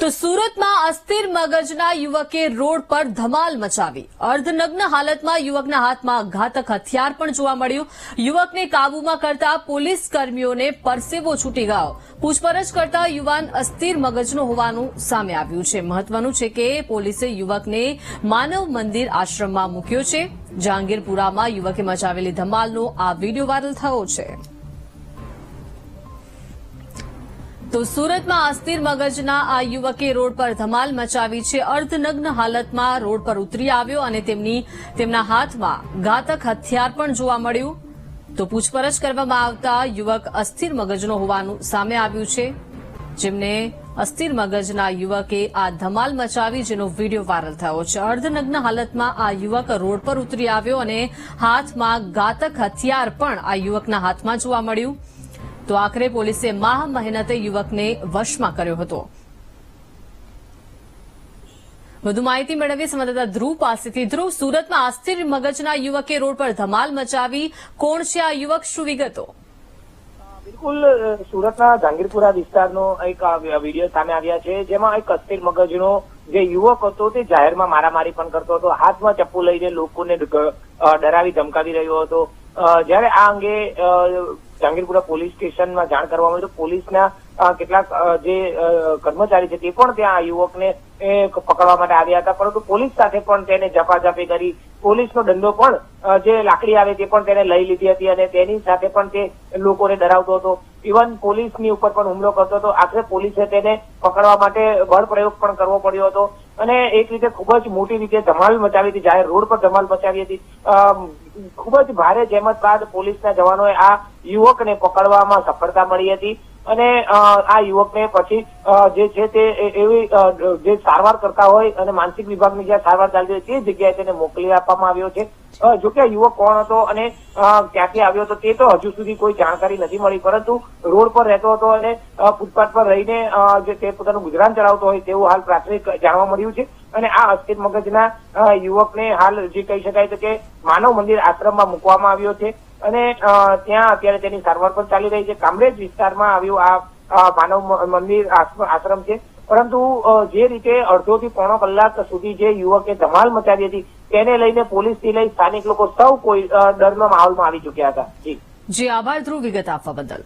તો સુરતમાં અસ્થિર મગજના યુવકે રોડ પર ધમાલ મચાવી. અર્ધનગ્ન હાલતમાં યુવકના હાથમાં ઘાતક હથિયાર પણ જોવા મળ્યું. યુવકને કાબૂમાં કરતા પોલીસ કર્મીઓને પરસેવો છૂટી ગયો. પૂછપરછ કરતા યુવાન અસ્થિર મગજનો હોવાનું સામે આવ્યું છે. મહત્વનું છે કે પોલીસે યુવકને માનવ મંદિર આશ્રમમાં મૂક્યો છે. જહાંગીરપુરામાં યુવકે મચાવેલી ધમાલનો આ વીડિયો વાયરલ થયો છે. તો સુરતમાં અસ્થિર મગજના આ યુવકે રોડ પર ધમાલ મચાવી છે. અર્ધનગ્ન હાલતમાં રોડ પર ઉતરી આવ્યો અને તેમની, તેમના હાથમાં ઘાતક હથિયાર પણ જોવા મળ્યું. તો પૂછપરછ કરવામાં આવતા યુવક અસ્થિર મગજનો હોવાનું સામે આવ્યું છે. જેમને અસ્થિર મગજના યુવકે આ ધમાલ મચાવી જેનો વીડિયો વાયરલ થયો છે. અર્ધનગ્ન હાલતમાં આ યુવક રોડ પર ઉતરી આવ્યો અને હાથમાં ઘાતક હથિયાર પણ આ યુવકના હાથમાં જોવા મળ્યું. તો આખરે પોલીસે માહ મહેનતે યુવકને વશમાં કર્યો હતો. વધુ માહિતી મેળવીએ સંવાદદાતા ધ્રુવ પાસેથી. ધ્રુવ, સુરતમાં અસ્થિર મગજના યુવકે રોડ પર ધમાલ મચાવી. કોણ છે આ યુવક? શું વિગતો? બિલકુલ સુરતના જાંગીરપુરા વિસ્તારનો એક વીડિયો સામે આવ્યા છે, જેમાં એક અસ્થિર મગજનો જે યુવક હતો તે જાહેરમાં મારામારી પણ કરતો હતો. હાથમાં ચપ્પુ લઈને લોકોને ડરાવી ધમકાવી રહ્યો હતો. જ્યારે આ અંગે જહાંગીરપુરા પોલીસ સ્ટેશનમાં જાણ કરવામાં આવી તો પોલીસના કેટલાક જે કર્મચારી છે તે પણ ત્યાં યુવકને પકડવા માટે આવ્યા હતા. પરંતુ પોલીસ સાથે પણ તેને ઝપાઝપી કરી પોલીસનો દંડો પણ જે લાકડી આવે તે પણ તેને લઈ લીધી હતી અને તેની સાથે પણ તે લોકોને ડરાવતો હતો. ઇવન પોલીસની ઉપર પણ હુમલો કરતો હતો. આખરે પોલીસે તેને પકડવા માટે બળ પ્રયોગ પણ કરવો પડ્યો હતો. અને એક રીતે ખૂબ જ મોટી રીતે ધમાલ મચાવી હતી. જાહેર રોડ પર ધમાલ મચાવી હતી. ખૂબ જ ભારે જહેમત બાદ પોલીસના જવાનોએ આ યુવકને પકડવામાં સફળતા મળી હતી અને આ યુવકને પછી જે છે તે એવી જે સારવાર કરતા હોય અને માનસિક વિભાગની જ્યાં સારવાર ચાલતી હોય તે જગ્યાએ તેને મોકલી આપવામાં આવ્યો છે. જો કે આ યુવક કોણ હતો અને ક્યાંથી આવ્યો હતો તે તો હજુ સુધી કોઈ જાણકારી નથી મળી, પરંતુ રોડ પર રહેતો હતો અને ફૂટપાથ પર રહીને જે તે પોતાનું ગુજરાન ચલાવતો હોય તેવું હાલ પ્રાથમિક જાણવા મળ્યું છે. અને આ અસ્થિર મગજના યુવકને હાલ જે કહી શકાય છે કે માનવ મંદિર આશ્રમમાં મૂકવામાં આવ્યો છે. અને ત્યાં અત્યારે તેની સારવાર પણ ચાલી રહી છે. કામરેજ વિસ્તારમાં આવ્યું આ માનવ મંદિર આશ્રમ છે. પરંતુ જે રીતે અડધો થી પોણો કલાક સુધી જે યુવકે ધમાલ મચાવી હતી, તેને લઈને પોલીસથી લઈ સ્થાનિક લોકો સૌ કોઈ ડરના માહોલમાં આવી ચુક્યા હતા. જી. જી, આભાર ધ્રુવ વિગત આપવા બદલ.